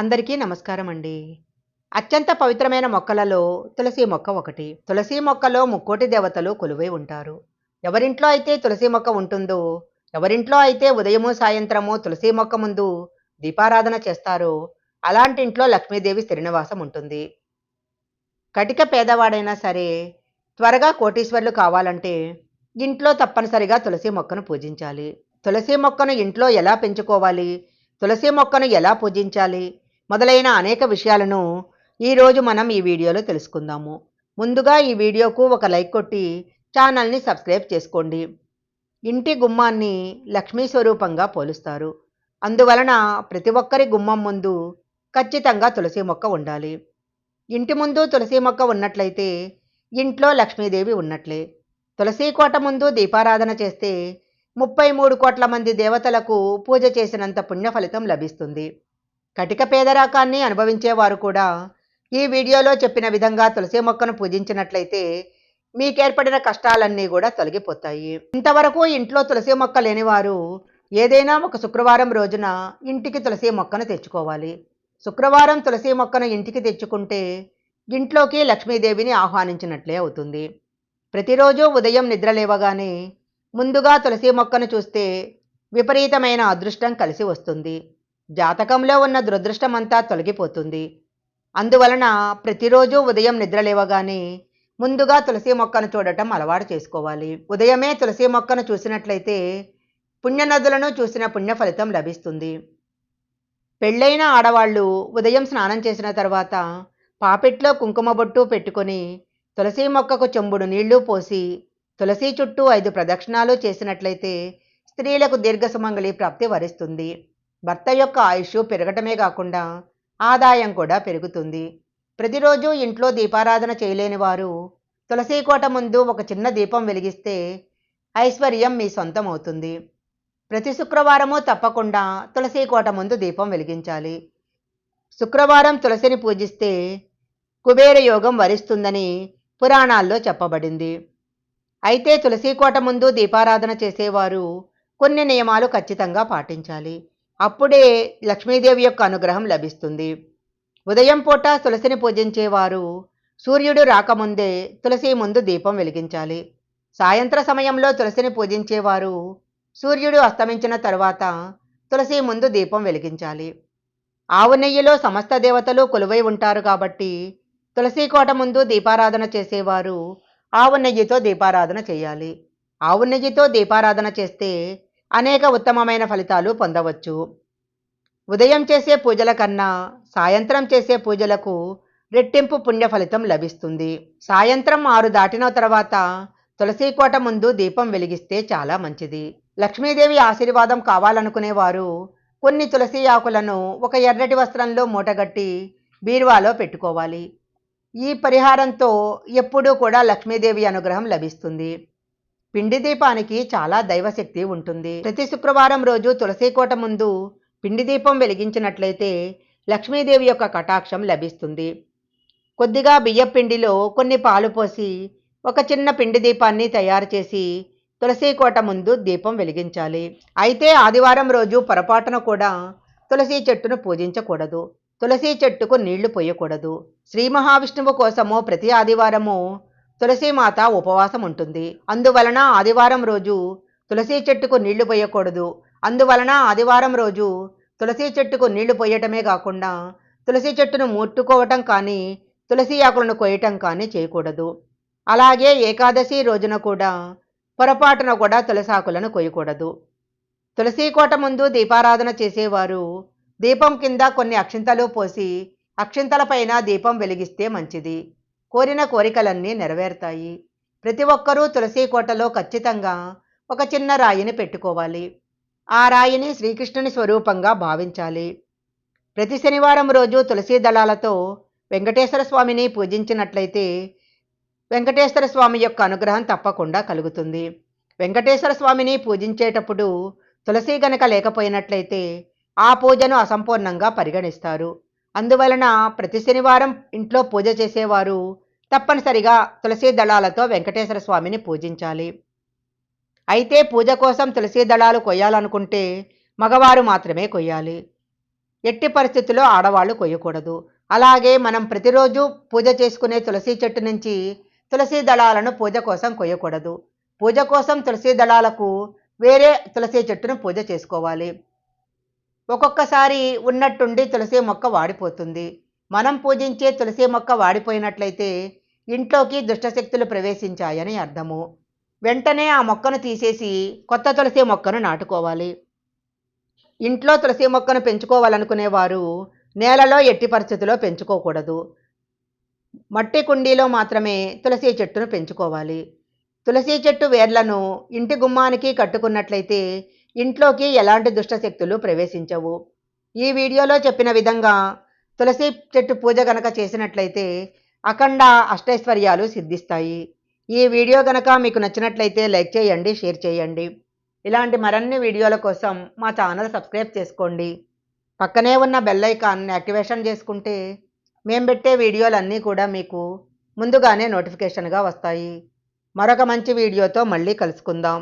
అందరికీ నమస్కారం అండి అత్యంత పవిత్రమైన మొక్కలలో తులసి మొక్క ఒకటి. తులసి మొక్కలో ముక్కోటి దేవతలు కొలువై ఉంటారు. ఎవరింట్లో అయితే తులసి మొక్క ఉంటుందో ఎవరింట్లో అయితే ఉదయము సాయంత్రము తులసి మొక్క ముందు దీపారాధన చేస్తారో అలాంటి ఇంట్లో లక్ష్మీదేవి శ్రీనివాసం ఉంటుంది. కటిక పేదవాడైనా సరే త్వరగా కోటీశ్వర్లు కావాలంటే ఇంట్లో తప్పనిసరిగా తులసి మొక్కను పూజించాలి. తులసి మొక్కను ఇంట్లో ఎలా పెంచుకోవాలి? తులసి మొక్కను ఎలా పూజించాలి? మొదలైన అనేక విషయాలను ఈరోజు మనం ఈ వీడియోలో తెలుసుకుందాము. ముందుగా ఈ వీడియోకు ఒక లైక్ కొట్టి ఛానల్ని సబ్స్క్రైబ్ చేసుకోండి. ఇంటి గుమ్మాన్ని లక్ష్మీ స్వరూపంగా పోలుస్తారు. అందువలన ప్రతి ఒక్కరి గుమ్మం ముందు ఖచ్చితంగా తులసి మొక్క ఉండాలి. ఇంటి ముందు తులసి మొక్క ఉన్నట్లయితే ఇంట్లో లక్ష్మీదేవి ఉన్నట్లే. తులసి కోట ముందు దీపారాధన చేస్తే ముప్పై మూడు కోట్ల మంది దేవతలకు పూజ చేసినంత పుణ్య ఫలితం లభిస్తుంది. కటిక పేదరాకాన్ని అనుభవించేవారు కూడా ఈ వీడియోలో చెప్పిన విధంగా తులసి మొక్కను పూజించినట్లయితే మీకేర్పడిన కష్టాలన్నీ కూడా తొలగిపోతాయి. ఇంతవరకు ఇంట్లో తులసి మొక్క లేనివారు ఏదైనా ఒక శుక్రవారం రోజున ఇంటికి తులసి మొక్కను తెచ్చుకోవాలి. శుక్రవారం తులసి మొక్కను ఇంటికి తెచ్చుకుంటే ఇంట్లోకి లక్ష్మీదేవిని ఆహ్వానించినట్లే అవుతుంది. ప్రతిరోజు ఉదయం నిద్ర లేవగానే ముందుగా తులసి మొక్కను చూస్తే విపరీతమైన అదృష్టం కలిసి వస్తుంది. జాతకంలో ఉన్న దురదృష్టమంతా తొలగిపోతుంది. అందువలన ప్రతిరోజు ఉదయం నిద్ర లేవగానే ముందుగా తులసి మొక్కను చూడటం అలవాటు చేసుకోవాలి. ఉదయమే తులసి మొక్కను చూసినట్లయితే పుణ్యనదులను చూసిన పుణ్య ఫలితం లభిస్తుంది. పెళ్ళైన ఆడవాళ్ళు ఉదయం స్నానం చేసిన తర్వాత పాపెట్లో కుంకుమ బొట్టు పెట్టుకొని తులసి మొక్కకు చెంబుడు నీళ్ళు పోసి తులసి చుట్టూ ఐదు ప్రదక్షిణాలు చేసినట్లయితే స్త్రీలకు దీర్ఘ సుమంగళి ప్రాప్తి వరిస్తుంది. భర్త యొక్క ఆయుష్ పెరగటమే కాకుండా ఆదాయం కూడా పెరుగుతుంది. ప్రతిరోజు ఇంట్లో దీపారాధన చేయలేని వారు తులసి కోట ముందు ఒక చిన్న దీపం వెలిగిస్తే ఐశ్వర్యం మీ సొంతం అవుతుంది ప్రతి శుక్రవారము తప్పకుండా తులసీకోట ముందు దీపం వెలిగించాలి. శుక్రవారం తులసిని పూజిస్తే కుబేర యోగం వరిస్తుందని పురాణాల్లో చెప్పబడింది. అయితే తులసీకోట ముందు దీపారాధన చేసేవారు కొన్ని నియమాలు ఖచ్చితంగా పాటించాలి. అప్పుడే లక్ష్మీదేవి యొక్క అనుగ్రహం లభిస్తుంది. ఉదయం పూట తులసిని పూజించేవారు సూర్యుడు రాకముందే తులసి ముందు దీపం వెలిగించాలి. సాయంత్ర సమయంలో తులసిని పూజించేవారు సూర్యుడు అస్తమించిన తరువాత తులసి ముందు దీపం వెలిగించాలి. ఆవు నెయ్యిలో సమస్త దేవతలు కొలువై ఉంటారు కాబట్టి తులసి కోట ముందు దీపారాధన చేసేవారు ఆవు నెయ్యితో దీపారాధన చేయాలి. ఆవు నెయ్యితో దీపారాధన చేస్తే అనేక ఉత్తమమైన ఫలితాలు పొందవచ్చు. ఉదయం చేసే పూజల కన్నా సాయంత్రం చేసే పూజలకు రెట్టింపు పుణ్య ఫలితం లభిస్తుంది. సాయంత్రం ఆరు దాటిన తర్వాత తులసి కోట ముందు దీపం వెలిగిస్తే చాలా మంచిది. లక్ష్మీదేవి ఆశీర్వాదం కావాలనుకునేవారు కొన్ని తులసి ఆకులను ఒక ఎర్రటి వస్త్రంలో మూటగట్టి బీరువాలో పెట్టుకోవాలి. ఈ పరిహారంతో ఎప్పుడూ కూడా లక్ష్మీదేవి అనుగ్రహం లభిస్తుంది. పిండి దీపానికి చాలా దైవశక్తి ఉంటుంది. ప్రతి శుక్రవారం రోజు తులసి కోట ముందు పిండి దీపం వెలిగించినట్లయితే లక్ష్మీదేవి యొక్క కటాక్షం లభిస్తుంది. కొద్దిగా బియ్యం పిండిలో కొన్ని పాలు పోసి ఒక చిన్న పిండి దీపాన్ని తయారు చేసి తులసి కోట ముందు దీపం వెలిగించాలి. అయితే ఆదివారం రోజు పొరపాటున కూడా తులసి చెట్టును పూజించకూడదు. తులసి చెట్టుకు నీళ్ళు పోయకూడదు. శ్రీ మహావిష్ణువు కోసము ప్రతి ఆదివారము తులసీమాత ఉపవాసం ఉంటుంది అందువలన ఆదివారం రోజు తులసి చెట్టుకు నీళ్ళు పోయకూడదు. అందువలన ఆదివారం రోజు తులసీ చెట్టుకు నీళ్ళు పోయటమే కాకుండా తులసి చెట్టును ముట్టుకోవటం కానీ తులసి ఆకులను కొయ్యటం కానీ చేయకూడదు. అలాగే ఏకాదశి రోజున కూడా పొరపాటున కూడా తులసాకులను కొయ్యకూడదు తులసి కోట ముందు దీపారాధన చేసేవారు దీపం కింద కొన్ని అక్షింతలు పోసి అక్షింతలపైన దీపం వెలిగిస్తే మంచిది. కోరిన కోరికలన్నీ నెరవేరుతాయి. ప్రతి ఒక్కరూ తులసి కోటలో ఖచ్చితంగా ఒక చిన్న రాయిని పెట్టుకోవాలి. ఆ రాయిని శ్రీకృష్ణుని స్వరూపంగా భావించాలి. ప్రతి శనివారం రోజు తులసి దళాలతో వెంకటేశ్వర స్వామిని పూజించినట్లయితే వెంకటేశ్వర స్వామి యొక్క అనుగ్రహం తప్పకుండా కలుగుతుంది. వెంకటేశ్వర స్వామిని పూజించేటప్పుడు తులసి గనక లేకపోయినట్లయితే ఆ పూజను అసంపూర్ణంగా పరిగణిస్తారు. అందువలన ప్రతి శనివారం ఇంట్లో పూజ చేసేవారు తప్పనిసరిగా తులసి దళాలతో వెంకటేశ్వర స్వామిని పూజించాలి. అయితే పూజ కోసం తులసి దళాలు కొయ్యాలనుకుంటే మగవారు మాత్రమే కొయ్యాలి. ఎట్టి పరిస్థితుల్లో ఆడవాళ్ళు కొయ్యకూడదు. అలాగే మనం ప్రతిరోజు పూజ చేసుకునే తులసి చెట్టు నుంచి తులసి దళాలను పూజ కోసం కొయ్యకూడదు. పూజ కోసం తులసి దళాలకు వేరే తులసి చెట్టును పూజ చేసుకోవాలి. ఒక్కొక్కసారి ఉన్నట్టుండి తులసి మొక్క వాడిపోతుంది. మనం పూజించే తులసి మొక్క వాడిపోయినట్లయితే ఇంట్లోకి దుష్టశక్తులు ప్రవేశించాయని అర్థము. వెంటనే ఆ మొక్కను తీసేసి కొత్త తులసి మొక్కను నాటుకోవాలి. ఇంట్లో తులసి మొక్కను పెంచుకోవాలనుకునేవారు నేలలో ఎట్టి పరిస్థితిలో పెంచుకోకూడదు. మట్టి కుండీలో మాత్రమే తులసి చెట్టును పెంచుకోవాలి. తులసి చెట్టు వేర్లను ఇంటి గుమ్మానికి కట్టుకున్నట్లయితే ఇంట్లోకి ఎలాంటి దుష్టశక్తులు ప్రవేశించవు. ఈ వీడియోలో చెప్పిన విధంగా తులసి చెట్టు పూజ గనక చేసినట్లయితే అఖండ అష్టైశ్వర్యాలు సిద్ధిస్తాయి. ఈ వీడియో గనక మీకు నచ్చినట్లయితే లైక్ చేయండి షేర్ చేయండి. ఇలాంటి మరిన్ని వీడియోల కోసం మా ఛానల్ సబ్స్క్రైబ్ చేసుకోండి. పక్కనే ఉన్న బెల్ ఐకాన్ యాక్టివేషన్ చేసుకుంటే మేము పెట్టే వీడియోలన్నీ కూడా మీకు ముందుగానే నోటిఫికేషన్గా వస్తాయి. మరొక మంచి వీడియోతో మళ్ళీ కలుసుకుందాం.